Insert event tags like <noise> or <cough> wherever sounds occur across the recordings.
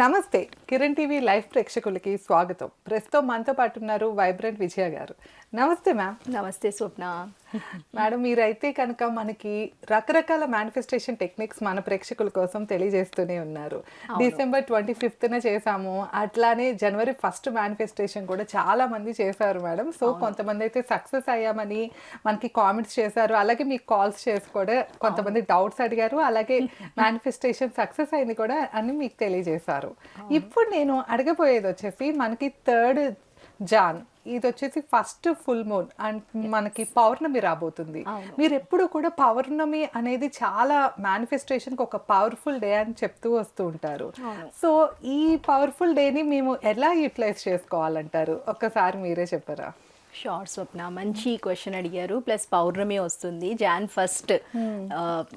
నమస్తే Kiran TV live ప్రేక్షకులకి స్వాగతం. ప్రస్తుతం మనతో పాటు ఉన్నారు వైబ్రెంట్ విజయ గారు. నమస్తే మ్యామ్. నమస్తే స్వప్న. మేడం మీరైతే కనుక మనకి రకరకాల మేనిఫెస్టేషన్ టెక్నిక్స్ మన ప్రేక్షకుల కోసం తెలియజేస్తూనే ఉన్నారు. డిసెంబర్ ట్వంటీ ఫిఫ్త్న చేసాము అట్లానే జనవరి ఫస్ట్ మేనిఫెస్టేషన్ కూడా చాలా మంది చేశారు మేడం. సో కొంతమంది అయితే సక్సెస్ అయ్యామని మనకి కామెంట్స్ చేశారు. అలాగే మీకు కాల్స్ చేసి కూడా కొంతమంది డౌట్స్ అడిగారు. అలాగే <laughs> మేనిఫెస్టేషన్ సక్సెస్ అయింది కూడా అని మీకు తెలియజేశారు. ఇప్పుడు నేను అడగబోయేది వచ్చేసి మనకి థర్డ్ జాన్ ఇది వచ్చేసి ఫస్ట్ ఫుల్ మూన్ అండ్ మనకి పౌర్ణమి రాబోతుంది. మీరు ఎప్పుడు కూడా పౌర్ణమి అనేది చాలా మేనిఫెస్టేషన్కి ఒక పవర్ఫుల్ డే అని చెప్తూ వస్తూ ఉంటారు. సో ఈ పవర్ఫుల్ డేని మేము ఎలా యూటిలైజ్ చేసుకోవాలంటారు? ఒక్కసారి మీరే చెప్పరా? షార్ట్ స్వప్న మంచి క్వశ్చన్ అడిగారు. ప్లస్ పౌర్ణమి వస్తుంది. జాన్ ఫస్ట్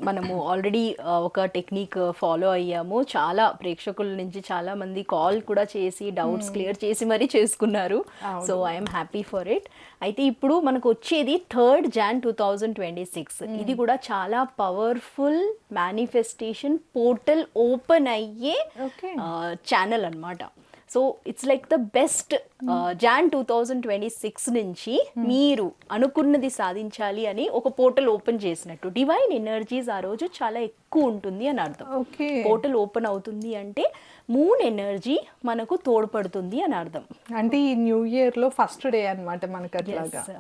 మనము ఆల్రెడీ ఒక టెక్నిక్ ఫాలో అయ్యాము. చాలా ప్రేక్షకుల నుంచి చాలా మంది కాల్ కూడా చేసి డౌట్స్ క్లియర్ చేసి మరీ చేసుకున్నారు. So I'm happy for it అయితే ఇప్పుడు మనకు వచ్చేది third Jan two thousand twenty six ఇది కూడా చాలా పవర్ఫుల్ మేనిఫెస్టేషన్ పోర్టల్ ఓపెన్ అయ్యే. ఛానల్ అన్నమాట. So it's like the best Jan two thousand twenty six నుంచి మీరు అనుకున్నది సాధించాలి అని ఒక పోర్టల్ ఓపెన్ చేసినట్టు. డివైన్ ఎనర్జీస్ ఆ రోజు చాలా ఎక్కువ ఉంటుంది అని అర్థం. పోర్టల్ ఓపెన్ అవుతుంది అంటే మూన్ ఎనర్జీ మనకు తోడ్పడుతుంది అని అర్థం. అంటే ఈ న్యూ ఇయర్లో ఫస్ట్ డే మనకి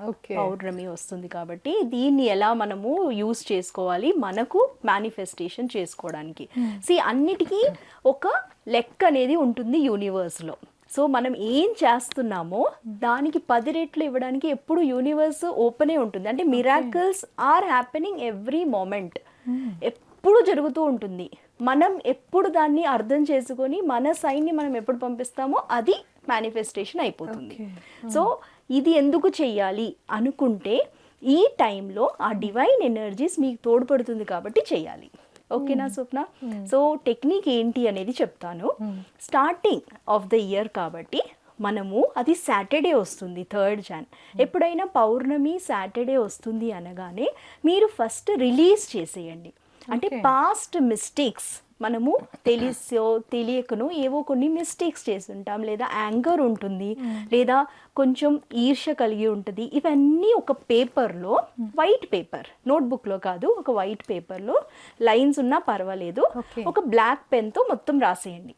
ఓకే. పౌర్ణమి వస్తుంది కాబట్టి దీన్ని ఎలా మనము యూస్ చేసుకోవాలి? మనకు మేనిఫెస్టేషన్ చేసుకోవడానికి. సి అన్నిటికీ ఒక లెక్క అనేది ఉంటుంది యూనివర్స్లో సో మనం ఏం చేస్తున్నామో దానికి పది రెట్లు ఇవ్వడానికి ఎప్పుడు యూనివర్స్ ఓపెనే ఉంటుంది. అంటే miracles are happening every moment ఎప్పుడు జరుగుతూ ఉంటుంది. మనం ఎప్పుడు దాన్ని అర్థం చేసుకొని మన సైన్ని మనం ఎప్పుడు పంపిస్తామో అది మేనిఫెస్టేషన్ అయిపోతుంది. సో ఇది ఎందుకు చెయ్యాలి అనుకుంటే ఈ టైంలో ఆ డివైన్ ఎనర్జీస్ మీకు తోడ్పడుతుంది కాబట్టి చెయ్యాలి. ఓకేనా స్వప్న. సో టెక్నిక్ ఏంటి అనేది చెప్తాను. స్టార్టింగ్ ఆఫ్ ద ఇయర్ కాబట్టి మనము అది సాటర్డే వస్తుంది థర్డ్ జాన్ ఎప్పుడైనా పౌర్ణమి సాటర్డే వస్తుంది అనగానే మీరు ఫస్ట్ రిలీజ్ చేసేయండి. అంటే పాస్ట్ మిస్టేక్స్ మనము తెలిసో తెలియకను ఏవో కొన్ని మిస్టేక్స్ చేస్తుంటాం. లేదా యాంగర్ ఉంటుంది. లేదా కొంచెం ఈర్ష్య కలిగి ఉంటుంది. ఇవన్నీ ఒక పేపర్లో వైట్ పేపర్ నోట్బుక్లో కాదు ఒక వైట్ పేపర్లో లైన్స్ ఉన్నా పర్వాలేదు. ఒక బ్లాక్ పెన్తో మొత్తం రాసేయండి.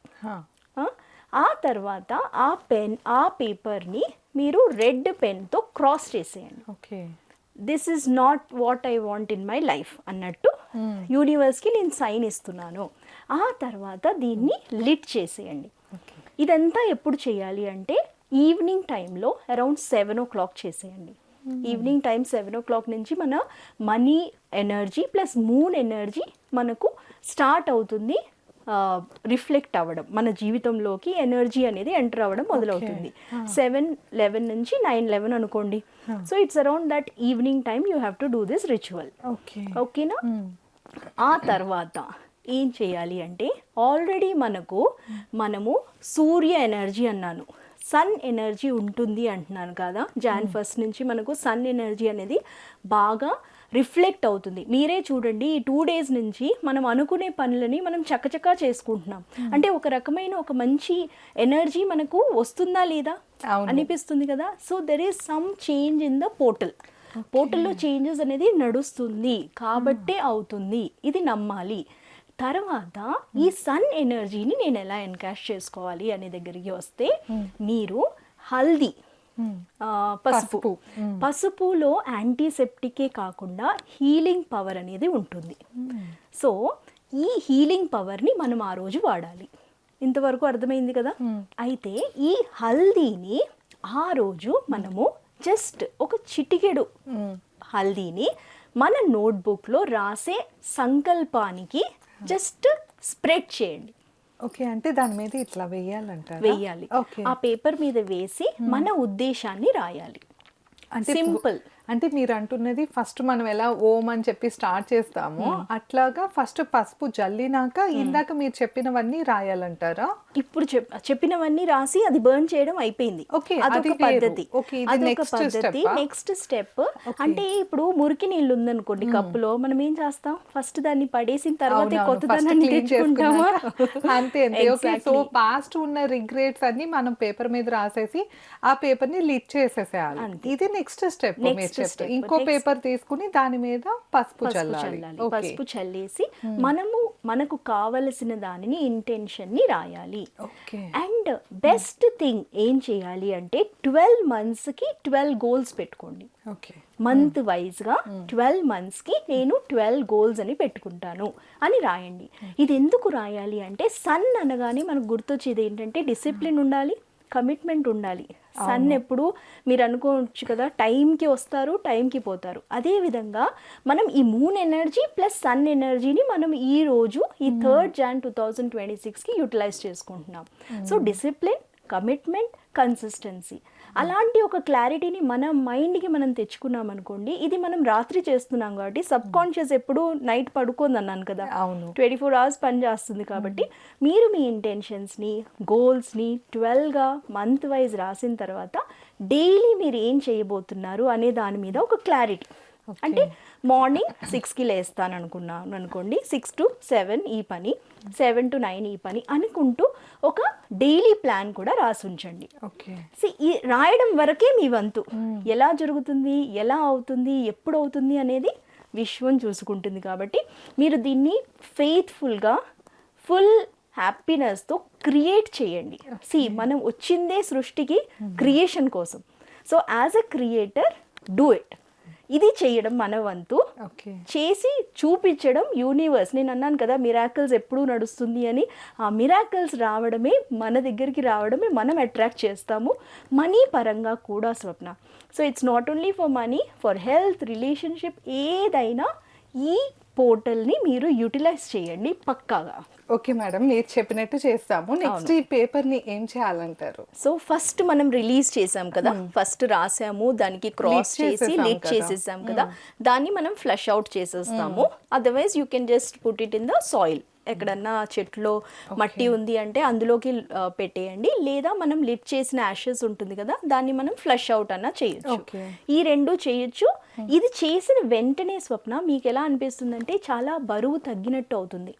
ఆ? తర్వాత ఆ పెన్ ఆ పేపర్ని మీరు రెడ్ పెన్తో క్రాస్ చేసేయండి. Okay. This is not what I want in my life అన్నట్టు యూనివర్స్కి నేను సైన్ ఇస్తున్నాను. ఆ తర్వాత దీన్ని లిట్ చేసేయండి. ఇదంతా ఎప్పుడు చేయాలి అంటే ఈవినింగ్ టైంలో అరౌండ్ సెవెన్ ఓ క్లాక్ చేసేయండి. Evening time seven o'clock నుంచి మన money energy plus moon energy మనకు స్టార్ట్ అవుతుంది రిఫ్లెక్ట్ అవ్వడం. మన జీవితంలోకి ఎనర్జీ అనేది ఎంటర్ అవ్వడం మొదలవుతుంది. సెవెన్ లెవెన్ నుంచి నైన్ లెవెన్ అనుకోండి. So it's around that evening time you have to do this ritual. Okay. ఓకేనా? ఆ తర్వాత ఏం చేయాలి అంటే ఆల్రెడీ మనకు మనము సూర్య ఎనర్జీ అన్నాను. సన్ ఎనర్జీ ఉంటుంది అంటున్నాను కదా. జాన్ ఫస్ట్ నుంచి మనకు సన్ ఎనర్జీ అనేది బాగా రిఫ్లెక్ట్ అవుతుంది. మీరే చూడండి ఈ టూ డేస్ నుంచి మనం అనుకునే పనులని మనం చకచకా చేసుకుంటున్నాం. అంటే ఒక రకమైన ఒక మంచి ఎనర్జీ మనకు వస్తుందా లేదా. అనిపిస్తుంది కదా. So there is some change in the portal పోర్టల్లో చేంజెస్ అనేది నడుస్తుంది కాబట్టే అవుతుంది. ఇది నమ్మాలి. తర్వాత ఈ సన్ ఎనర్జీని నేను ఎలా ఎన్కాష్ చేసుకోవాలి అనే దగ్గరికి వస్తే మీరు హల్దీ పసుపు. పసుపులో యాంటీసెప్టికే కాకుండా హీలింగ్ పవర్ అనేది ఉంటుంది. సో ఈ హీలింగ్ పవర్ని మనం ఆ రోజు వాడాలి. ఇంతవరకు అర్థమైంది కదా? అయితే ఈ హల్దీని ఆ రోజు మనము జస్ట్ ఒక చిటికెడు హల్దీని మన నోట్బుక్లో రాసే సంకల్పానికి జస్ట్ స్ప్రెడ్ చేయండి. ఓకే అంటే దాని మీద ఇట్లా వేయాలంటారా? వేయాలి. ఆ పేపర్ మీద వేసి మన ఉద్దేశాన్ని రాయాలి. సింపుల్. అంటే మీరు అంటున్నది ఫస్ట్ మనం ఎలా ఓం అని చెప్పి స్టార్ట్ చేస్తామో అట్లాగా ఫస్ట్ పసుపు జల్లినాక ఇందాక మీరు చెప్పినవన్నీ రాయాలంటారా? ఇప్పుడు చెప్ చెప్పినవన్నీ రాసి అది బర్న్ చేయడం అయిపోయింది. అదొక వేరు. పద్ధతి. అదొక పద్ధతి? నెక్స్ట్ స్టెప్ అంటే ఇప్పుడు మురికి నీళ్ళు ఉందనుకోండి కప్పులో మనం ఏం చేస్తాం? ఫస్ట్ దాన్ని పడేసిన తర్వాత తెచ్చుకుంటామా? చేసుకున్నాక. అంతే ఓకే <laughs> సో. పాస్ట్ ఉన్న రిగ్రెట్స్ అన్ని మనం పేపర్ మీద రాసేసి ఆ పేపర్ని లిట్ చేసేసేయాలి. ఇది నెక్స్ట్ స్టెప్ మీరు Step. ఇంకో పేపర్ తీసుకుని దాని మీద పసుపు చల్లాలి. పసుపు చల్లేసి మనము మనకు కావలసిన దానిని ఇంటెన్షన్ని రాయాలి. ఓకే అండ్ బెస్ట్ థింగ్ ఏం చేయాలి అంటే ట్వెల్వ్ మంత్స్కి ట్వెల్వ్ గోల్స్ పెట్టుకోండి. ఓకే మంత్ వైజ్గా ట్వెల్వ్ మంత్స్కి నేను ట్వెల్వ్ గోల్స్ అని పెట్టుకుంటాను అని రాయండి. ఇది ఎందుకు రాయాలి అంటే సన్ అనగానే మనకు గుర్తొచ్చేది ఏంటంటే డిసిప్లిన్ ఉండాలి. కమిట్మెంట్ ఉండాలి. సన్ ఎప్పుడు మీరు అనుకోవచ్చు కదా టైంకి వస్తారు టైంకి పోతారు. అదే విధంగా మనం ఈ మూన్ ఎనర్జీ ప్లస్ సన్ ఎనర్జీని మనం ఈ రోజు ఈ third Jan two thousand twenty సిక్స్కి యూటిలైజ్ చేసుకుంటున్నాం. సో డిసిప్లిన్ కమిట్మెంట్ కన్సిస్టెన్సీ అలాంటి ఒక క్లారిటీని మన మైండ్కి మనం తెచ్చుకున్నాం అనుకోండి ఇది మనం రాత్రి చేస్తున్నాం కాబట్టి సబ్ కాన్షియస్ ఎప్పుడు నైట్ పడుకోంది అన్నాను కదా. అవును. ట్వంటీ ఫోర్ అవర్స్ పనిచేస్తుంది కాబట్టి మీరు మీ ఇంటెన్షన్స్ని గోల్స్ని ట్వెల్వ్గా మంత్ వైజ్ రాసిన తర్వాత డైలీ మీరు ఏం చేయబోతున్నారు అనే దాని మీద ఒక క్లారిటీ. అంటే మార్నింగ్ సిక్స్కి లేస్తాను అనుకున్నాను అనుకోండి సిక్స్ టు సెవెన్ ఈ పని సెవెన్ టు నైన్ ఈ పని అనుకుంటూ ఒక డైలీ ప్లాన్ కూడా రాసి ఉంచండి ఈ రాయడం వరకే మీ వంతు. ఎలా జరుగుతుంది ఎలా అవుతుంది ఎప్పుడు అవుతుంది అనేది విశ్వం చూసుకుంటుంది కాబట్టి మీరు దీన్ని ఫెయిత్ఫుల్గా ఫుల్ హ్యాపీనెస్తో క్రియేట్ చేయండి. సి మనం వచ్చిందే సృష్టికి క్రియేషన్ కోసం. So as a creator do it ఇది చేయడం మన వంతు. ఓకే. చేసి చూపించడం యూనివర్స్ నేను అన్నాను కదా మిరాకిల్స్ ఎప్పుడూ నడుస్తుంది అని. ఆ మిరాకిల్స్ రావడమే మన దగ్గరికి రావడమే మనం అట్రాక్ట్ చేస్తాము. మనీ పరంగా కూడా Swapna. So it's not only for money for health relationship ఏదైనా ఈ పోర్టల్ని మీరు యూటిలైజ్ చేయండి పక్కాగా. ఓకే మేడం మీరు చెప్పినట్టు చేస్తాము. నెక్స్ట్ ఈ పేపర్ని ఏం చేయాలంటారు? సో ఫస్ట్ మనం రిలీజ్ చేసాం కదా ఫస్ట్ రాసాము దానికి క్రాస్ చేసి కదా. చేసేసాం కదా. దాన్ని మనం ఫ్లష్ అవుట్ చేసేస్తాము. Otherwise you can just put it in the soil ఎక్కడన్నా చెట్లో మట్టి ఉంది అంటే అందులోకి పెట్టేయండి. లేదా మనం లిట్ చేసిన యాషెస్ ఉంటుంది కదా దాన్ని మనం ఫ్లష్ అవుట్ అన్న చేయొచ్చు. ఈ రెండు చేయొచ్చు. ఇది చేసిన వెంటనే స్వప్న మీకు ఎలా అనిపిస్తుంది అంటే చాలా బరువు తగ్గినట్టు అవుతుంది.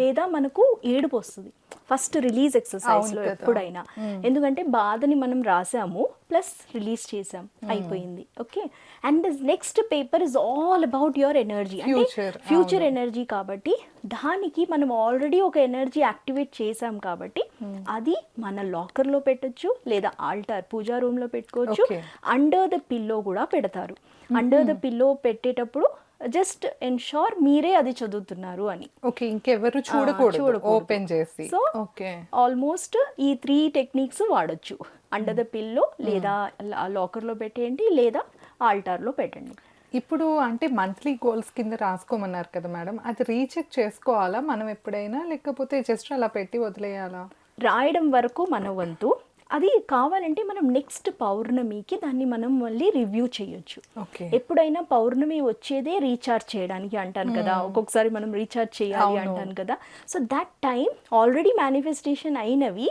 లేదా మనకు ఏడుపు వస్తుంది. ఫస్ట్ రిలీజ్ ఎక్సర్సైజ్లో. ఎప్పుడైనా. ఎందుకంటే బాధని మనం రాసాము ప్లస్ రిలీజ్ చేసాం. అయిపోయింది. Okay? And next paper is all about your energy. అంటే ఫ్యూచర్ ఎనర్జీ కాబట్టి దానికి మనం ఆల్రెడీ ఒక ఎనర్జీ యాక్టివేట్ చేసాం కాబట్టి అది మన లాకర్లో పెట్టొచ్చు లేదా ఆల్టార్ పూజా రూమ్లో పెట్టుకోవచ్చు. అండర్ ద పిల్లో కూడా పెడతారు. అండర్ ద పిల్లో పెట్టేటప్పుడు జస్ట్ ఎన్షోర్ మీరే అది చదువుతున్నారు అని. ఓకే ఇంకెవరు చూడకూడదు. ఓపెన్ చేసి. సో ఓకే ఆల్మోస్ట్ ఈ త్రీ టెక్నిక్స్ వాడొచ్చు. అండర్ ద పిల్లో లేదా లాకర్లో పెట్టేయండి లేదా ఆల్టార్లో పెట్టండి. ఇప్పుడు అంటే మంత్లీ గోల్స్ కింద రాసుకోమన్నారు కదా మేడం. అది రీచెక్ చేసుకోవాలా? మనం ఎప్పుడైనా? లేకపోతే జస్ట్ అలా పెట్టి వదిలేయాలా? రాయడం వరకు మన వంతు. అది కావాలంటే మనం నెక్స్ట్ పౌర్ణమికి దాన్ని మనం మళ్ళీ రివ్యూ చేయొచ్చు. ఓకే. ఎప్పుడైనా పౌర్ణమి వచ్చేదే రీఛార్జ్ చేయడానికి అంటాను కదా. ఒక్కొక్కసారి మనం రీఛార్జ్ చేయాలి. అంటాను కదా. So that time already manifestation అయినవి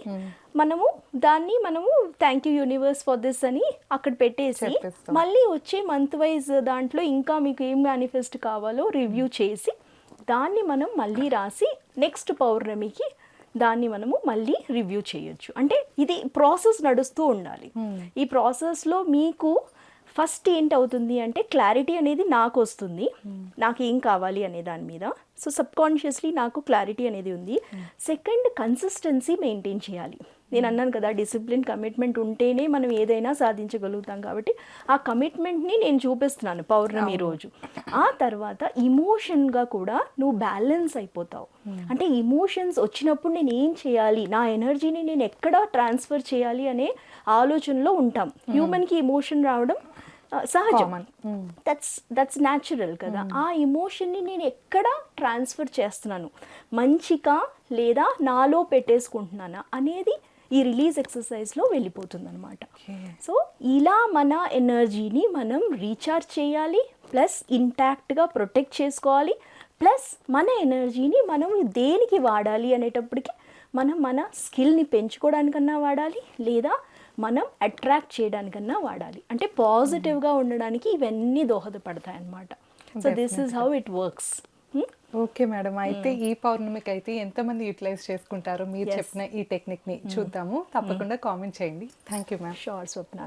మనము దాన్ని మనము thank you universe for this అని అక్కడ పెట్టేసి. మళ్ళీ వచ్చే మంత్ వైజ్ దాంట్లో ఇంకా మీకు ఏం మేనిఫెస్ట్ కావాలో రివ్యూ చేసి దాన్ని మనం మళ్ళీ రాసి నెక్స్ట్ పౌర్ణమికి దాన్ని మనము మళ్ళీ రివ్యూ చేయొచ్చు. అంటే ఇది ప్రాసెస్ నడుస్తూ ఉండాలి. ఈ ప్రాసెస్లో మీకు ఫస్ట్ ఏంటి అవుతుంది అంటే క్లారిటీ అనేది నాకు వస్తుంది నాకు ఏం కావాలి అనే దాని మీద. సో సబ్ కాన్షియస్లీ నాకు క్లారిటీ అనేది ఉంది. సెకండ్ కన్సిస్టెన్సీ మెయింటైన్ చేయాలి. నేను అన్నాను కదా డిసిప్లిన్ కమిట్మెంట్ ఉంటేనే మనం ఏదైనా సాధించగలుగుతాం కాబట్టి ఆ కమిట్మెంట్ని నేను చూపిస్తున్నాను పౌర్ణమి రోజు. ఆ తర్వాత ఇమోషన్గా కూడా నువ్వు బ్యాలెన్స్ అయిపోతావు. అంటే ఇమోషన్స్ వచ్చినప్పుడు నేను ఏం చేయాలి నా ఎనర్జీని నేను ఎక్కడ ట్రాన్స్ఫర్ చేయాలి అనే ఆలోచనలో ఉంటాం. హ్యూమన్కి ఇమోషన్ రావడం సహజం. దట్స్ దట్స్ న్యాచురల్ కదా. ఆ ఇమోషన్ని నేను ఎక్కడ ట్రాన్స్ఫర్ చేస్తున్నాను. మంచిగా లేదా నాలో పెట్టేసుకుంటున్నానా అనేది ఈ రిలీజ్ ఎక్సర్సైజ్లో వెళ్ళిపోతుంది అనమాట సో ఇలా మన ఎనర్జీని మనం రీఛార్జ్ చేయాలి ప్లస్ ఇంటాక్ట్గా ప్రొటెక్ట్ చేసుకోవాలి ప్లస్ మన ఎనర్జీని మనం దేనికి వాడాలి అనేటప్పటికి మనం మన స్కిల్ని పెంచుకోవడానికన్నా వాడాలి లేదా మనం అట్రాక్ట్ చేయడానికన్నా వాడాలి. అంటే పాజిటివ్గా ఉండడానికి ఇవన్నీ దోహదపడతాయి అన్నమాట so this is how it works okay madam. అయితే ఈ పౌర్ణమికి అయితే ఎంతమంది యూటిలైజ్ చేసుకుంటారో మీరు. చెప్పిన ఈ టెక్నిక్ని చూద్దాము. తప్పకుండా కామెంట్ చేయండి. థ్యాంక్ యూ మ్యామ్ షోర్ స్వప్న.